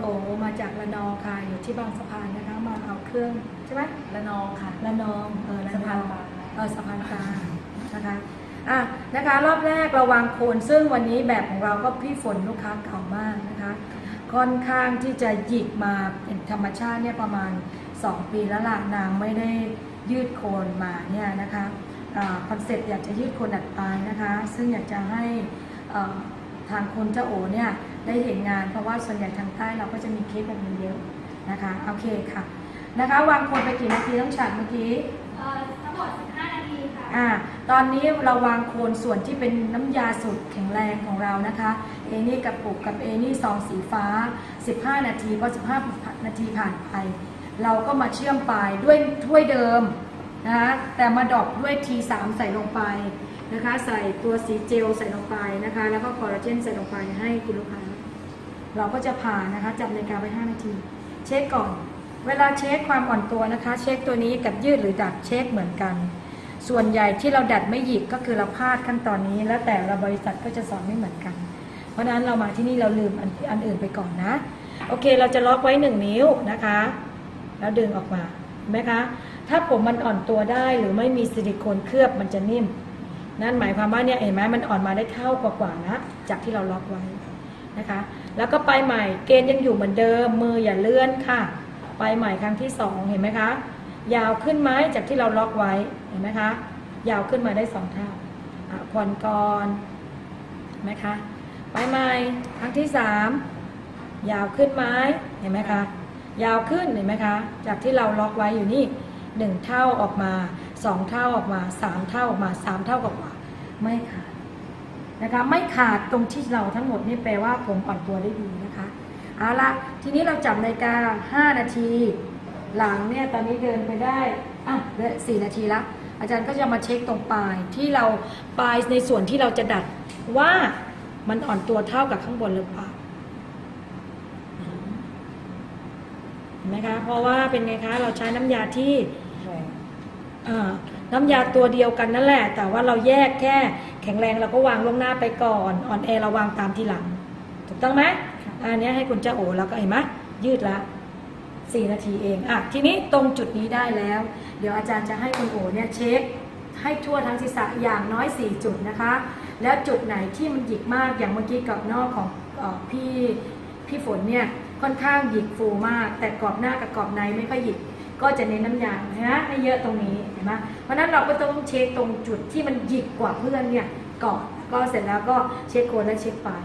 โอมาจากระนองค่ะอยู่ที่บางสะพานนะคะมาเอาเครื่องใช่ไหมระนองค่ะระนองเออระสะนพาอนงปลาเออสะพานกลางนะคะอะนะคะ รอบแรกเราวางโคนซึ่งวันนี้แบบของเราก็พี่ฝนลูกค้าเก่ามากนะคะ ค่อนข้างที่จะหยิกมาเป็นธรรมชาติเนี่ยประมาณ 2 ปีแล้วล่ะนางไม่ได้ยืดโคนมาเนี่ยนะคะคอนเซ็ปต์อยากจะยืดโคนดัดปลายนะคะ ซึ่งอยากจะให้เอ่อ ทางคุณเจ้าโอเนี่ยได้เห็นงาน เพราะว่าส่วนใหญ่ทางใต้เราก็จะมีเคสแบบนี้เยอะนะคะโอเคค่ะนะคะ วางโคนไปกี่นาทีต้องฉัดเมื่อกี้เอ่อทั้งหมด15นาทีค่ะอ่าตอนนี้เราวางโคนส่วนที่เป็นน้ำยาสูตรแข็งแรงของเรานะคะเอนี่กระปุกกับเอนี่ซองสีฟ้า 15 นาทีพอ15 นาทีผ่านไป เราก็มาเชื่อมปลายด้วยถ้วยเดิมนะคะแต่มาดรอกด้วย T3 ใส่ลงไป นะคะ ใส่ตัวสีเจลใส่ลงไปนะคะ แล้วก็คอลลาเจนใส่ลงไปให้คุณลูกค้า เราก็จะผ่านะคะจับนาฬิกาไว้ 5 นาที เช็คก่อน เวลาเช็คความอ่อนตัวนะคะ เช็คตัวนี้กับยืดหรือดัดเช็คเหมือนกัน ส่วนใหญ่ที่เราดัดไม่หยิกก็คือเราพลาดขั้นตอนนี้ แล้วแต่ละบริษัทก็จะสอนไม่เหมือนกัน เพราะฉะนั้นเรามาที่นี่เราลืมอันอันอื่นไปก่อนนะ โอเค เราจะล็อกไว้ 1 นิ้วนะคะ แล้วดึงออกมาเห็นไหมคะ ถ้าผมมันอ่อนตัวได้หรือไม่มีซิลิโคนเคลือบมันจะนิ่ม นั่นหมายความว่าเนี่ยเห็นไหมมันอ่อนมาได้เท่ากว่าๆนะจากที่เราล็อกไว้นะคะ แล้วก็ไปใหม่เกณฑ์ยังอยู่เหมือนเดิมมืออย่าเลื่อนค่ะ ไปใหม่ครั้งที่สองเห็นไหมคะ ยาวขึ้นไหมจากที่เราล็อกไว้เห็นไหมคะ ยาวขึ้นมาได้สองเท่าอะผ่อนก่อนนไหมคะ ไปใหม่ครั้งที่สามยาวขึ้นไหมเห็นไหมคะ ยาวขึ้นเห็นไหมคะ จากที่เราล็อกไว้อยู่นี่ หนึ่งเท่าออกมาสองเท่าออกมาสามเท่าออกมาสามเท่ากว่าไม่ขาดนะคะไม่ขาดตรงที่เราทั้งหมดนี่แปลว่าผมอ่อนตัวได้ดีนะคะเอาละทีนี้เราจับนาฬิกา 5 นาที หลังเนี่ยตอนนี้เดินไปได้อะเหลือสี่นาทีละอาจารย์ก็จะมาเช็คตรงปลายที่เราปลายในส่วนที่เราจะดัดว่ามันอ่อนตัวเท่ากับข้างบนหรือเปล่า เห็ นไหมคะ เพราะว่าเป็นไงคะเราใช้น้ำยาที่เอ่อน้ำยาตัวเดียวกันนั่นแหละ แต่ว่าเราแยกแค่แข็งแรงเราก็วางล่วงหน้าไปก่อนอ่อนแอเราวางตามทีหลัง ถูกต้องไหมอันเนี้ยให้คุณเจ้าโอแล้วก็เห็นไหมยืดละสี่นาทีเองอะทีนี้ตรงจุดนี้ได้แล้ว เดี๋ยวอาจารย์จะให้คุณโอเนี่ยเช็คให้ทั่วทั้งศีรษะอย่างน้อย 4 จุดนะคะ แล้วจุดไหนที่มันหยิกมากอย่างเมื่อกี้กับนอกของเออพี่พี่ฝนเนี่ย ค่อนข้างหยิกฟูมาก แต่กรอบหน้ากับกรอบในไม่ค่อยหยิกก็จะเน้นน้ำยานะให้เยอะตรงนี้เห็นไหมเพราะฉะนั้นเราก็ต้องเช็คตรงจุดที่มันหยิกกว่าเพื่อนเนี่ยก่อนก็เสร็จแล้วก็เช็คโคนและเช็คปลาย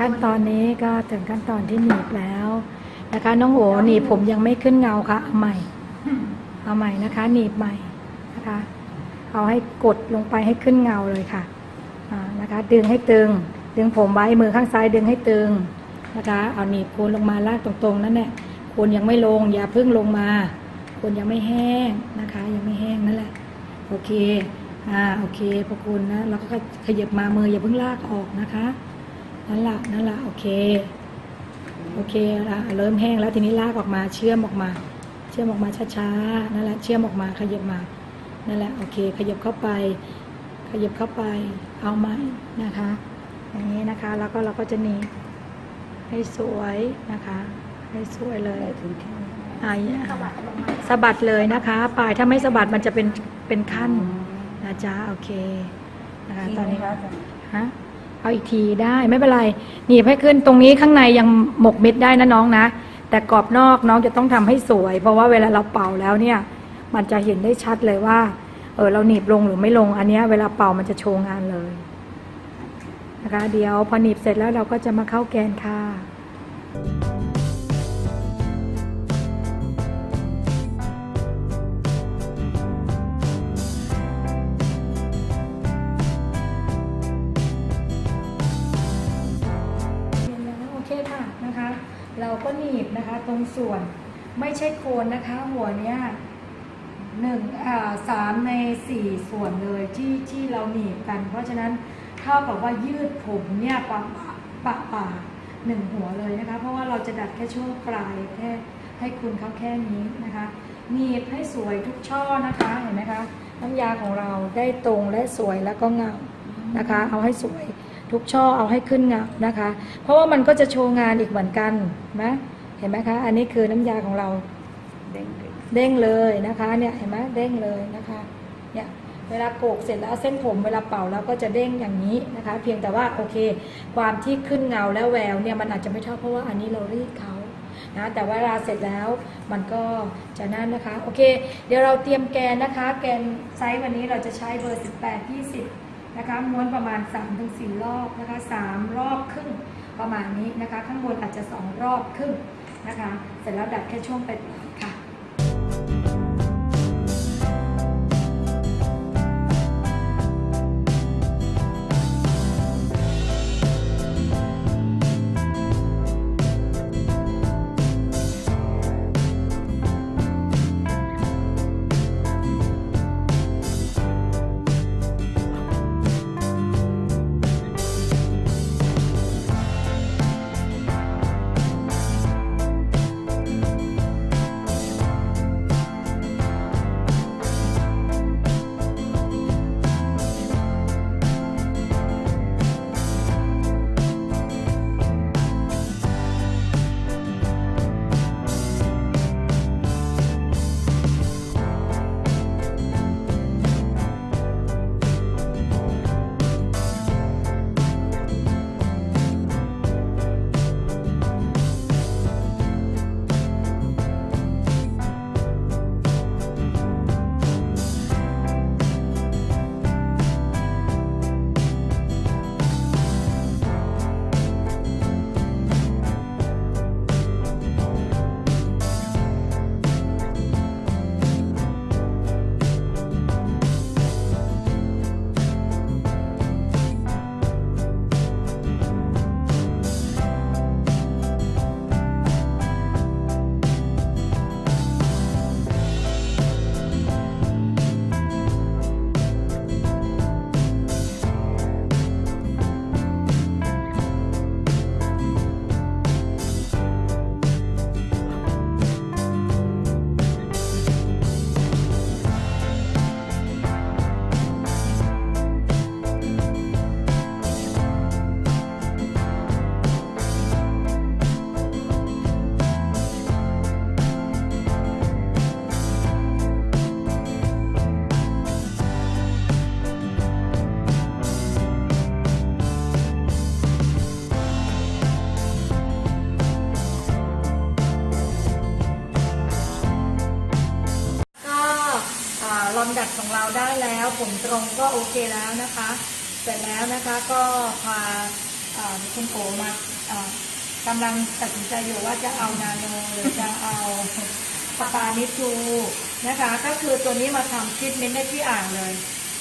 ขั้นตอนนี้ก็ถึงขั้นตอนที่หนีบแล้วนะคะ น้องโหหนีบผมยังไม่ขึ้นเงาค่ะเอาใหม่ เอาใหม่นะคะหนีบใหม่นะคะ เอาให้กดลงไปให้ขึ้นเงาเลยค่ะนะคะ ดึงให้ตึง ดึงผมไว้มือข้างซ้ายดึงให้ตึงนะคะเอาหนีบโคนลงมาลากตรงๆนั่นแหละโคนยังไม่ลงอย่าเพึ่งลงมาโคนยังไม่แห้งนะคะ ยังไม่แห้งนั่นแหละโอเคอ่าโอเคพอคุณนะแล้วก็ขยับมามืออย่าเพิ่งลากออกนะคะ นั่นละนั่นละโอเค โอเคละเริ่มแห้งแล้วทีนี้ลากออกมาเชื่อมออกมา เชื่อมออกมาช้าๆนั่นแหละเชื่อมออกมาขยับมานั่นแหละโอเค ขยับเข้าไปขยับเข้าไปเอาไหมนะคะ อย่างนี้นะคะแล้วก็เราก็จะหนีบให้สวยนะคะ ให้สวยเลยอ่าสะบัดเลยนะคะปลายถ้าไม่สะบัดมันจะเป็นเป็นขั้นนะจ๊ะโอเคนะคะตอนนี้ฮะ เอาอีกทีได้ไม่เป็นไรหนีบให้ขึ้นตรงนี้ข้างในยังหมกเม็ดได้นะน้องนะ แต่กรอบนอกน้องจะต้องทำให้สวย เพราะว่าเวลาเราเป่าแล้วเนี่ย มันจะเห็นได้ชัดเลยว่า เออเราหนีบลงหรือไม่ลงอันนี้เวลาเป่ามันจะโชว์งานเลยนะคะ เดี๋ยวพอหนีบเสร็จแล้วเราก็จะมาเข้าแกนค่ะ ตรงส่วน ไม่ใช่โคนนะคะ หัวเนี้ยหนึ่งสามในสี่ส่วนเลยที่ที่เราหนีบกัน เพราะฉะนั้นเท่ากับว่ายืดผมเนี่ยปะปะปะป่าหนึ่งหัวเลยนะคะ เพราะว่าเราจะดัดแค่ช่วงปลายแค่ให้คุณเขาแค่นี้นะคะหนีบให้สวยทุกช่อนะคะเห็นไหมคะน้ำยาของเราได้ตรงและสวยแล้วก็เงานะคะ เอาให้สวยทุกช่อเอาให้ขึ้นเงานะคะ เพราะว่ามันก็จะโชว์งานอีกเหมือนกันนะ เห็นไหมคะ อันนี้คือน้ำยาของเราเด้งดึงเด้งเลยนะคะ เนี่ยเห็นไหมเด้งเลยนะคะ เนี่ยเวลาโกกเสร็จแล้วเส้นผมเวลาเป่าแล้วก็จะเด้งอย่างนี้นะคะ เพียงแต่ว่าโอเค ความที่ขึ้นเงาและแววเนี่ยมันอาจจะไม่เท่าเพราะว่าอันนี้เรารีดเขานะแต่เวลาเสร็จแล้วมันก็จะนั่นนะคะ โอเค เดี๋ยวเราเตรียมแกนนะคะ แกนไซส์วันนี้เราจะใช้เบอร์ 18 20 นะคะ ม้วนประมาณ 3-4 รอบนะคะ 3 รอบครึ่งประมาณนี้นะคะ ข้างบนอาจจะ 2 รอบครึ่ง นะคะ เสร็จแล้วดัดแค่ช่วงป ผมตรงก็โอเคแล้วนะคะ เสร็จแล้วนะคะก็พาคุณโอมากำลังตัดสินใจอยู่ว่าจะเอานาโนหรือจะเอาสปานิจูนะคะ ก็คือตัวนี้มาทำทรีทเมนต์ได้ที่อ่างเลย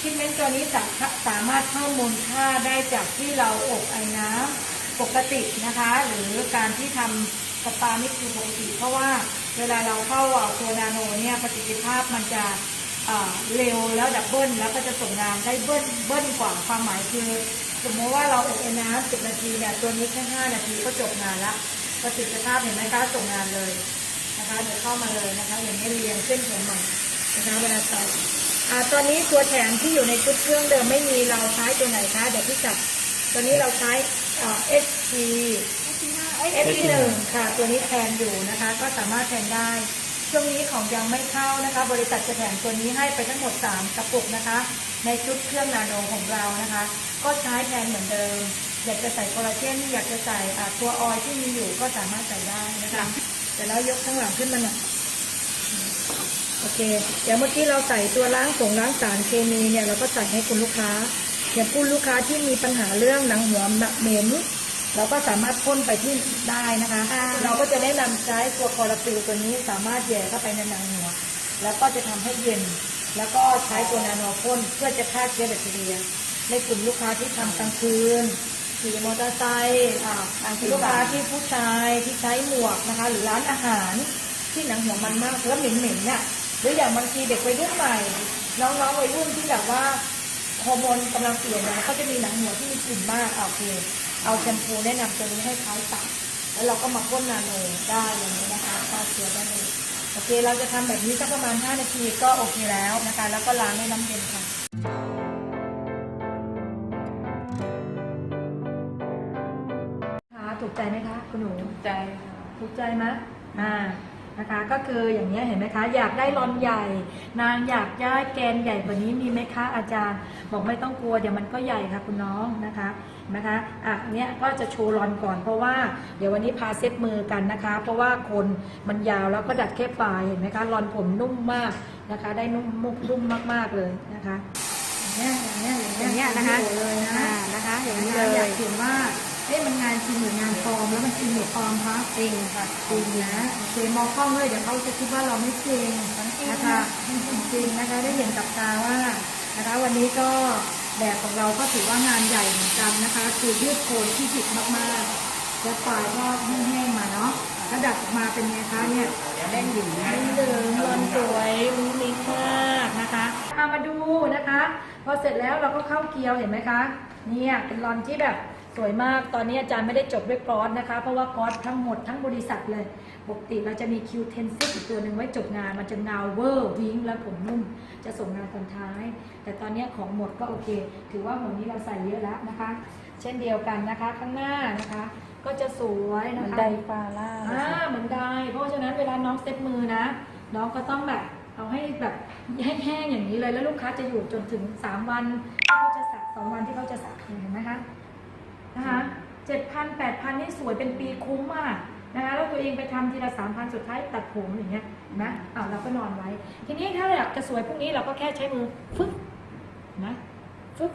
ทรีทเมนต์ตัวนี้สาสามารถเพิ่มมูลค่าได้จากที่เราอบไอ้น้ำปกตินะคะ หรือการที่ทำสปานิจูปกติเพราะว่าเวลาเราเข้าเอาตัวนาโนเนี่ยประสิทธิภาพมันจะ เร็วแล้วดับเบิลแล้วก็จะส่งงานได้เบิ้ลเบิ้ลกว่าความหมายคือ สมมติว่าเราอบไอ้น้ำสิบนาทีเนี่ยตัวนี้แค่ห้านาทีก็จบงานละประสิทธิภาพเห็นไหมคะส่งงานเลยนะคะเดี๋ยวเข้ามาเลยนะคะอย่างนี้เรียงเส้นผมใหม่นะคะเวลาใส่อ่าตัวนี้ตัวแถมที่อยู่ในชุดเครื่องเดิมไม่มีเราใช้ตัวไหนคะเดี๋ยวพี่จับตัวนี้เราใช้อ่า SP SP หนึ่งค่ะ ตัวนี้แทนอยู่นะคะ ก็สามารถแทนได้ ช่วงนี้ของยังไม่เข้านะคะ บริษัทจะแถมตัวนี้ให้ไปทั้งหมด 3 กระปุกนะคะ ในชุดเครื่องนาโนของเรานะคะ ก็ใช้แทนเหมือนเดิม อยากจะใส่คอลลาเจนอยากจะใส่ตัวออยที่มีอยู่ก็สามารถใส่ได้นะคะแต่แล้วยกข้างหลังขึ้นมาหน่อยโอเค เดี๋ยวเมื่อกี้เราใส่ตัวล้างสงล้างสารเคมีเนี่ยเราก็ใส่ให้คุณลูกค้าอย่างคุณลูกค้าที่มีปัญหาเรื่องหนังหัวเหม็น เราก็สามารถพ่นไปที่ได้นะคะ เราก็จะแนะนำใช้ตัวคอร์ฟิลตัวนี้สามารถแย่เข้าไปในหนังหัว แล้วก็จะทำให้เย็น แล้วก็ใช้ตัวนาโนพ่นเพื่อจะฆ่าเชื้อแบคทีเรีย ในกลุ่มลูกค้าที่ทำกลางคืนขี่มอเตอร์ไซค์อ่าลูกค้าที่ผู้ชายที่ใช้หมวกนะคะ หรือร้านอาหารที่หนังหัวมันมากแล้วเหม็นๆเนี่ยหรืออย่างบางทีเด็กวัยรุ่นใหม่ น้องๆวัยรุ่นที่แบบว่าฮอร์โมนกำลังเปลี่ยนเนี่ยเขาจะมีหนังหัวที่มีกลิ่นมากอะโอเค เอาแชมพูแนะนำตัวนี้ให้เขาตัดแล้วเราก็มาพ่นนาโนได้อย่างนี้นะคะฆ่าเชื้อได้เลยโอเค เราจะทำแบบนี้สักประมาณ 5 นาทีก็โอเคแล้วนะคะ แล้วก็ล้างด้วยน้ำเย็นค่ะค่ะถูกใจไหมคะ คุณหนูใจถูกใจไหมอ่า นะคะก็คืออย่างนี้เห็นไหมคะ อยากได้รอนใหญ่ นางอยากได้แกนใหญ่กว่านี้มีไหมคะอาจารย์ บอกไม่ต้องกลัวเดี๋ยวมันก็ใหญ่ค่ะคุณน้องนะคะนไหมคะอะเนี้ยก็จะโชว์รอนก่อนเพราะว่าเดี๋ยววันนี้พาเซ็ตมือกันนะคะ เพราะว่าคนมันยาวแล้วก็ดัดแค่ปลายเห็นไหมคะรอนผมนุ่มมากนะคะ ได้นุ่มมุกนุ่มมากๆเลยนะคะอย่างเงี้ยอย่างเงี้ยอย่างเงี้ยนะคะโอ้โหเลยนะนะคะอย่างนี้เลยอยากเห็นว่า เอ๊ะมันงานจริงหรืองานปลอมแล้วมันจริงหรือปลอมคะจริงค่ะจริงนะโอเคมองกล้องเลยเดี๋ยวเขาจะคิดว่าเราไม่จริงนะคะจริงนะคะได้เห็นกับตาว่านะคะวันนี้ก็แบบของเราก็ถือว่างานใหญ่เหมือนกันนะคะ คือยืดโคนที่จิกมากๆและปลายก็แห้งๆมาเนาะแล้วดัดออกมาเป็นไงคะเนี่ยเล่นหญิงเหลืองรอนสวยมุ้งมิ้งมากนะคะเอามาดูนะคะ พอเสร็จแล้วเราก็เข้าเกลียวเห็นไหมคะ เนี่ยเป็นรอนที่แบบ สวยมากตอนนี้อาจารย์ไม่ได้จบด้วยกรอสนะคะ เพราะว่ากรอสทั้งหมดทั้งบริษัทเลยปกติเราจะมีคิวเทนซิอีกตัวหนึ่งไว้จบงาน มันจะเงาเวอร์วิงและผมนุ่ม จะส่งงานตอนท้าย แต่ตอนนี้ของหมดก็โอเค ถือว่าหมดนี้เราใส่เยอะแล้วนะคะ เช่นเดียวกันนะคะข้างหน้านะคะ ก็จะสวยเหมืนะอนคะไดฟาร่าอ่าเหมือนได้เพราะฉะนั้นเวลาน้องเซ็ตมือนะ น้องก็ต้องแบบเอาให้แบบให้แห้งอย่างนี้เลยแล้วลูกค้าจะอยู่จนถึง 3 วันที่เขาจะสักสองวันที่เขาจะสักเห็นไหมคะ นะคะเจ็ดพันแปดพันนี่สวยเป็นปีคุ้มมากนะคะแล้วตัวเองไปทำทีละสามพันสุดท้ายตัดผมอย่างเงี้ยนไหมอ้าวเราก็นอนไว้ ทีนี้ถ้าเราอยากจะสวยพวกนี้เราก็แค่ใช้มือฟึ๊บนะฟึ๊บ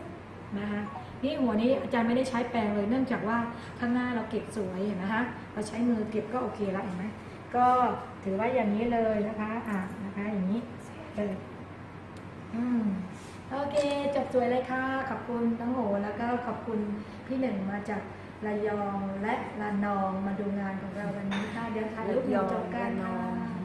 นะคะนี่หัวนี้อาจารย์ไม่ได้ใช้แปรงเลย เนื่องจากว่าข้างหน้าเราเก็บสวยนไหมคะเราใช้มือเก็บก็โอเคแล้วเห็นไหมก็ถือว่าอย่างนี้เลยนะคะอะนะคะอย่างนี้เลยอืม โอเคจบสวยเลยค่ะ ขอบคุณทั้งโหแล้วก็ขอบคุณพี่หนึ่งมาจากระยองและระนองมาดูงานของเราวันนี้ค่ะ เดี๋ยวถ่ายรูปจบกันค่ะ